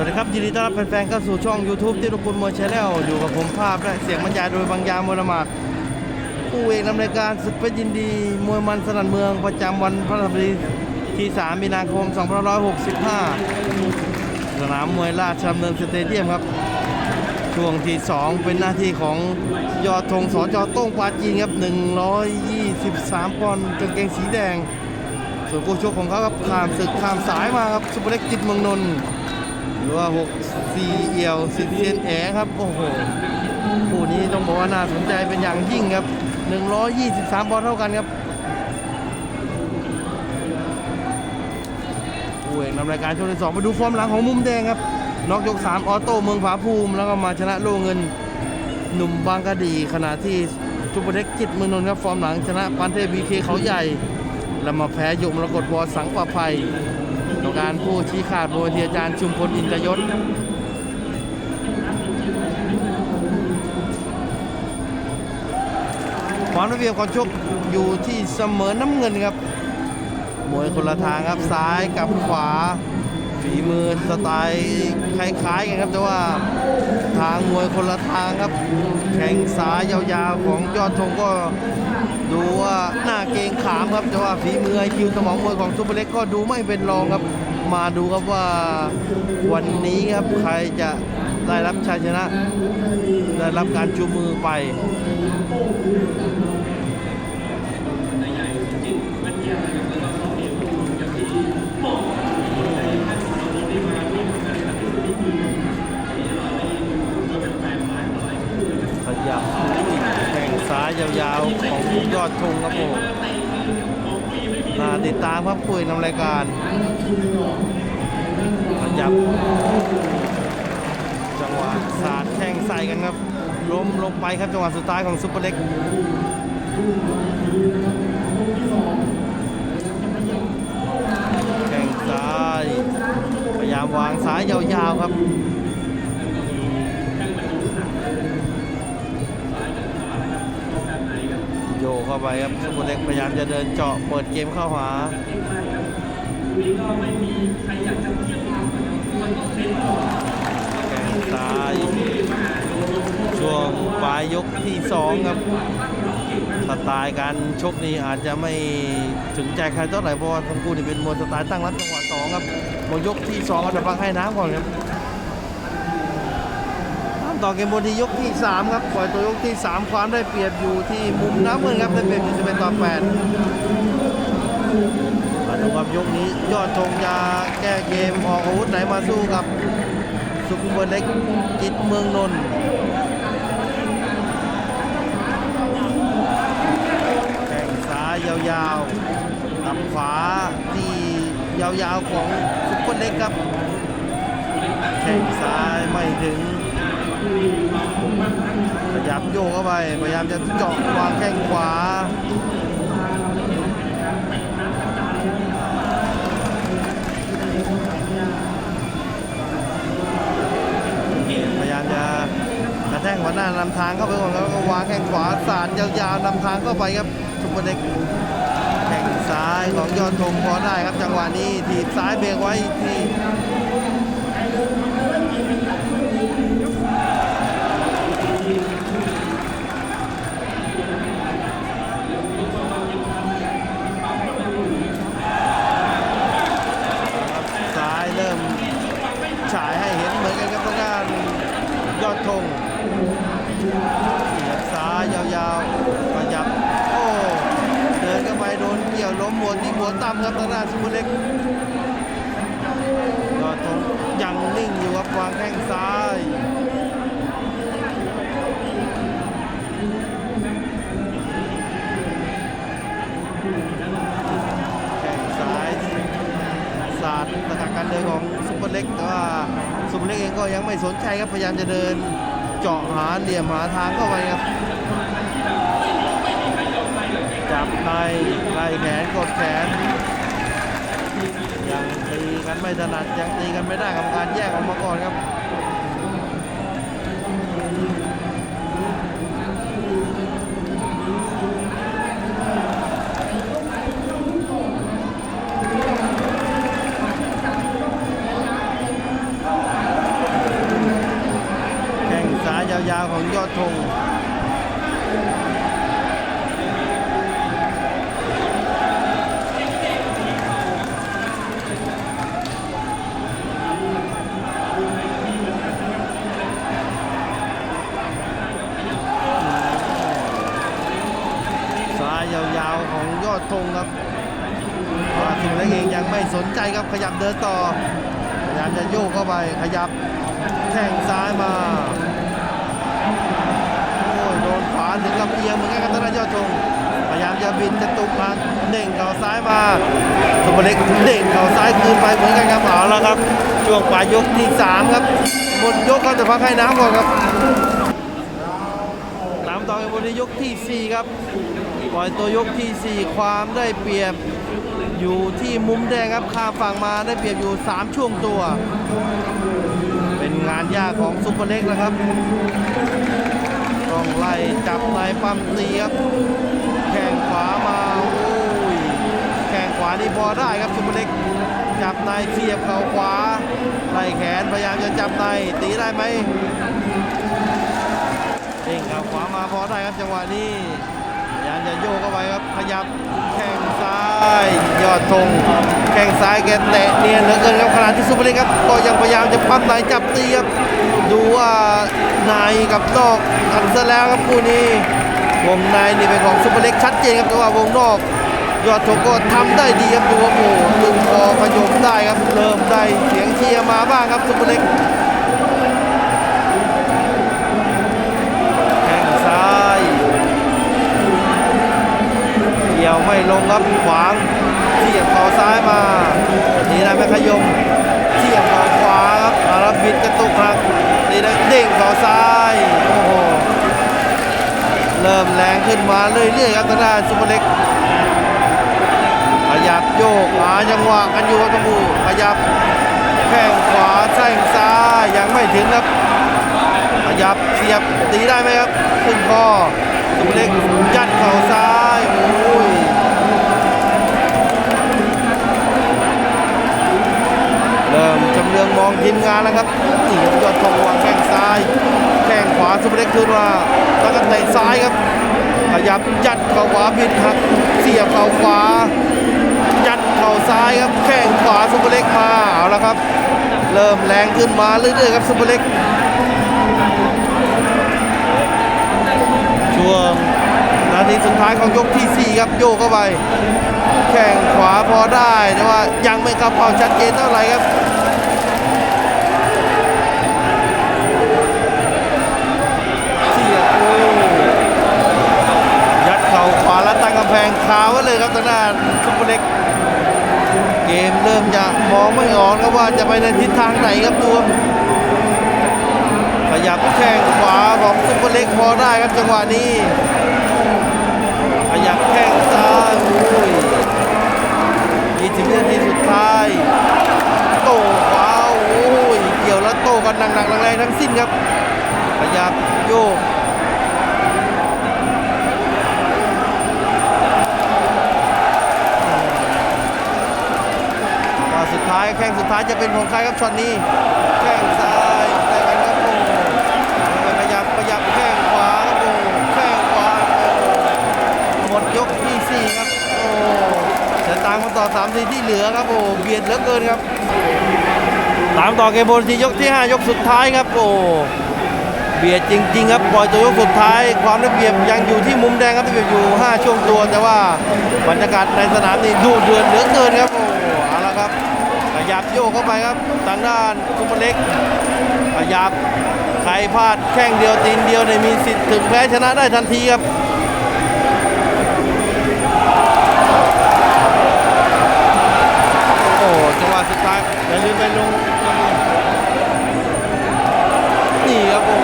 วัสดีครับยินดีต้อนรับแฟนๆเข้าสู่ช่อง YouTube ที่ทุกคนมวยชาแนลอยู่กับผมภาพและเสียงบรรยายโดยบางยามมรมาศผู้เอกนำรายการศึกเพชรยินดีมวยมันสนั่นเมืองประจำวันพฤหัสบดีที่ 3 มีนาคม 2565 สนามมวยราชดำเนินสเตเดียมครับ ช่วงที่ 2 เป็นหน้าที่ของยอดธงสจโต้งปาจีนครับ 123 ปอนด์กางเกงสีแดง ส่วนคู่ชกของเขาครับข้ามศึกข้ามสายมาครับซุปเปอร์เล็กจิตเมืองนนท์ รือว่า6ซีเอียวซิเซียนแอครับโอ้โหคู่นี้ต้องบอกว่าน่าสนใจเป็นอย่างยิ่งครับ 123บอลเท่ากันครับคู่เอกนำรายการช่วงที่สองไปดูฟอร์มหลังของมุมแดงครับนอกยก 3 ออโต้เมืองผาภูมิ แล้วก็มาชนะโลเงินหนุ่มบางกะดี ขณะที่ซุปเปร์เล็กจิตเมืองนนท์ครับฟอร์มหลังชนะปันเทพบีเคเขาใหญ่ แล้วมาแพ้ยกมรกตวอสังประภัย รมการผู้ชี้ขาดโดยทีอาจารย์ชุมพลอินทยศความระเบียบของชกอยู่ที่เสมอน้ำเงินครับ มวยคนละทางครับซ้ายกับขวาฝีมือสไตล์คล้ายๆกันครับแต่ว่า ทางมวยคนละทางครับ แข่งซ้ายยาวๆของยอดธงก็ดูว่าหน้าเกงขามครับแต่ว่าฝีมือไอคิวสมองมวยของซูเปอร์เล็กก็ดูไม่เป็นรองครับ มาดูครับว่าวันนี้ครับใครจะได้รับชัยชนะ ได้รับการชูมือไป ขยับแข่งซ้ายยาวๆของยอดธงครับผมน่าติดตาคุยนำรายการขยับ จังหวะสาดแข่งใส่กันครับ ล้มลงไปครับจังหวะสุดท้ายของซุปเปอร์เล็กแข่งซ้าย พยายามวางซ้ายยาวๆครับ โยเข้าไปครับซุปเปอร์เล็กพยายามจะเดินเจาะเปิดเกมเข้าหาแข่งซ้ายช่วงปลายยกที่สองครับสไตล์การชกนี่อาจจะไม่ถึงใจใครเท่าไหร่เพราะว่าทั้งคู่นี่เป็นมวยสไตล์ตั้งรับจังหวะสองครับหมดยกที่สองเราจะฟังให้น้ำก่อนครับ ต่อเกมบนที่ยกที่ 3 ครับปล่อยตัวยกที่ 3 ความได้เปรียบอยู่ที่มุมน้ำเงินครับได้เปรียบอยู่11ต่อ8มาดูครับยกนี้ยอดธงจะแก้เกมออกอาวุธไหนมาสู้กับซุปเปอร์เล็กจิตเมืองนนท์แข้งซ้ายยาวๆตับขวาที่ยาวๆของซุปเปอร์เล็กครับแข้งซ้ายไม่ถึง ขยับโยกเข้าไป พยายามจะเจาะวางแข้งขวาพยายามจะกระแทกหัวหน้านำทางเข้าไปก่อนแล้วก็วางแข้งขวาสาดยาวๆนำทางเข้าไปครับซุปเปอร์เล็กแข้งซ้ายของยอดธงพอได้ครับจังหวะนี้ถีบซ้ายเบรกไว้ที่ หัวต่ำครับทางด้านสุภเล็กยอดธงยังนิ่งอยู่ครับวางแข้งซ้ายแข้งซ้ายศาสตร์ตะการการเดินของซุปเปอร์เล็กแต่ว่าซุปเปอร์เล็กเองก็ยังไม่สนใจครับพยายามจะเดินเจาะหาเหลี่ยมหาทางเข้าไปครับ จับในไล่แขนกดแขนยังตีกันไม่ถนัดยังตีกันไม่ได้กรรมการแยกออกมาก่อนครับ ขยับเดินต่อ พยายามจะโยกเข้าไป ขยับแข้งซ้ายมาโอ้ยโดนขวาถึงกับเอียงเหมือนกันครับทางด้านยอดธงพยายามจะบินจะตุกมาเด้งเข่าซ้ายมาสุภเล็กเด้งเข่าซ้ายคืนไปเหมือนกันครับเอาแล้วครับช่วงปลายยกที่3ครับหมดยกเขาจะพักให้น้ำก่อนครับตามต่อกันบนยกทีสี่4 ครับ ปล่อยตัวยกทีสี่4 ความได้เปรียบ อยู่ที่มุมแดงครับข้ามฝั่งมาได้เปรียบอยู่ 3 ช่วงตัว เป็นงานยากของซุปเปอร์เล็กนะครับ ต้องไล่จับในปั้มตีครับ แข้งขวามาโอ้ยแข้งขวานี่พอได้ครับซุปเปอร์เล็ก จับในเสียบเข่าขวาไล่แขนพยายามจะจับในตีได้ไหมเด้งเข่าขวามาพอได้ครับจังหวะนี้ายามจะโยกเข้าไปครับขยับแข้งซ้าย ยอดธงแข้งซ้ายแกเตะเนียนเหลือเกินครับขณะที่ซุปเปอร์เล็กครับก็ยังพยายามจะปั้มในจับตีครับดูว่าในกับนอกกันซะแล้วครับคู่นี้วงในนี่เป็นของซุปเปอร์เล็กชัดเจนครับแต่ว่าวงนอก ยอดธงก็ทำได้ดีครับดูว่าโอ้ดึงคอขยมได้ครับเริ่มได้เสียงเชียร์มาบ้างครับซุปเปอร์เล็ก ไม่ลงครับขวางเสียบเข่าซ้ายมานี่นะแม่ขยมเสียบเข่าขวาครับอาราบิดกระตุกครับนี่นะเด้งเข่าซ้ายโอ้โหเริ่มแรงขึ้นมาเรื่อยๆครับทางด้านซุปเปอร์เล็กขยับโยกหาจังหวะกันอยู่ครับทั้งคู่ขยับแข้งขวาแข้งซ้ายยังไม่ถึงครับขยับเสียบตีได้ไหมครับขึ้นคอสุประเล็กยัดเข่าซ้าย มองทีมงานแล้วครับนี่ครับยอดทองวางแข้งซ้าย แข้งขวาสุเล็กขึ้นมาแล้วก็เตะซ้ายครับ ขยับยัดเข่าขวาบิดหักเสียบเข่าขวา ยัดเข่าซ้ายครับ แข้งขวาซุปเปอร์เล็กมาเอาละครับ เริ่มแรงขึ้นมาเรื่อยๆครับซุปเปอร์เล็ก ช่วงนาทีสุดท้ายของยกที่ 4 ครับโยกเข้าไป แข้งขวาพอได้แต่ว่ายังไม่เข้าเป้าชัดเจนเท่าไหร่ครับ เสียบโอ้ยัดเข่าขวาแล้วตั้งกำแพงคาไว้เลยครับทางด้านซุปเปอร์เล็ก เกมเริ่มจะมองไม่ออกครับว่าจะไปในทิศทางไหนครับตัวขยับแข้งขวาของซุปเปอร์เล็กพอได้ครับจังหวะนี้ขยับแข้งซ้ายโอ้ย20วินาทีสุดท้าย โต้ขวาโอ้ยเกี่ยวแล้วโต้กันหนักๆแรงๆทั้งสิ้นครับขยับโยก แข้งสุดท้ายจะเป็นของใครครับช็อตนี้แข้งซ้ายแต่กันครับโอ้ขยับขยับแข้งขวาครับโอ้แข้งขวาหมดยกที่สี่ครับโอ้จะตามกันต่อสามทีที่เหลือครับโอ้เบียดเหลือเกินครับตามต่อเกมบนทียกที่ห้ายกสุดท้ายครับโอ้เบียดจริง ๆ ครับปล่อยตัวยกสุดท้าย ความได้เปรียบยังอยู่ที่มุมแดงครับได้เปรียบอยู่ 5 ช่วงตัว แต่ว่าบรรยากาศในสนามนี่ดูเดือดเหลือเกินครับโอ้เอาละครับ ยับโยกเข้าไปครับทางด้านซุปเปอร์เล็กขยับใครพลาดแข้งเดียวตีนเดียวเนี่ยมีสิทธิ์ถึงแพ้ชนะได้ทันทีครับโอ้จังหวะสุดท้ายอย่าลืมไปลงนี่ครับโอ้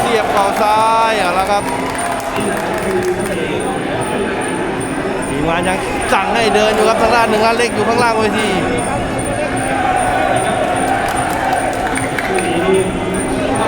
เสียบเข่าซ้ายเอาละครับทีมงานยังสั่งให้เดินอยู่ครับทางด้านหนึ่งล้านเล็กอยู่ข้างล่างเวที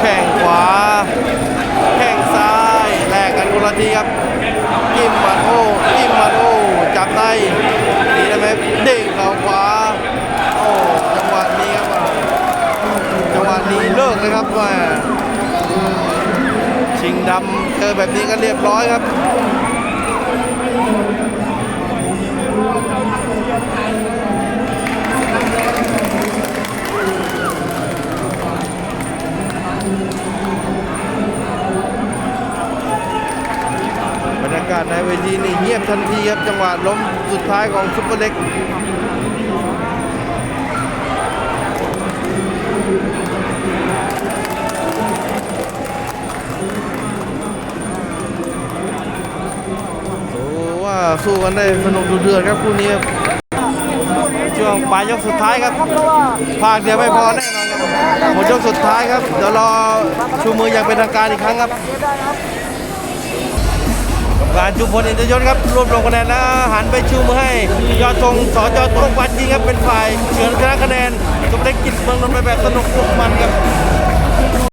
แข้งขวา แข้งซ้ายแลกกันคนละทีครับจิ้มมัดโอ้จิ้มมัดโอ้จับในดีได้ไหมเด้งเข่าขวาโอ้จังหวะนี้ครับจังหวะนี้เลิกเลยครับแม่ดำเจอแบบนี้ก็เรียบร้อยครับากาศในเวทีนี่เงียบทันทีครับจังหวะล้มสุดท้ายของซุปเปอร์เล็กโอ้ว่าสู้กันได้สนุกดูเดือดครับคู่นี้ช่วงปลายยกสุดท้ายครับภาคเดียวไม่พอแน่นอนครับหมดยกสุดท้ายครับเดี๋ยวรอชูมืออย่างเป็นทางการอีกครั้งครับ กรรมการจุพลอินทยศครับรวบรวมคะแนนแล้วหันไปชูมือให้ ยอดธงสจอต้งวันจริงครับเป็นฝ่ายเฉือนชนะคะแนนจบเล็กกิจเมืองนนท์ไปแบบสนุกสุดมันครับ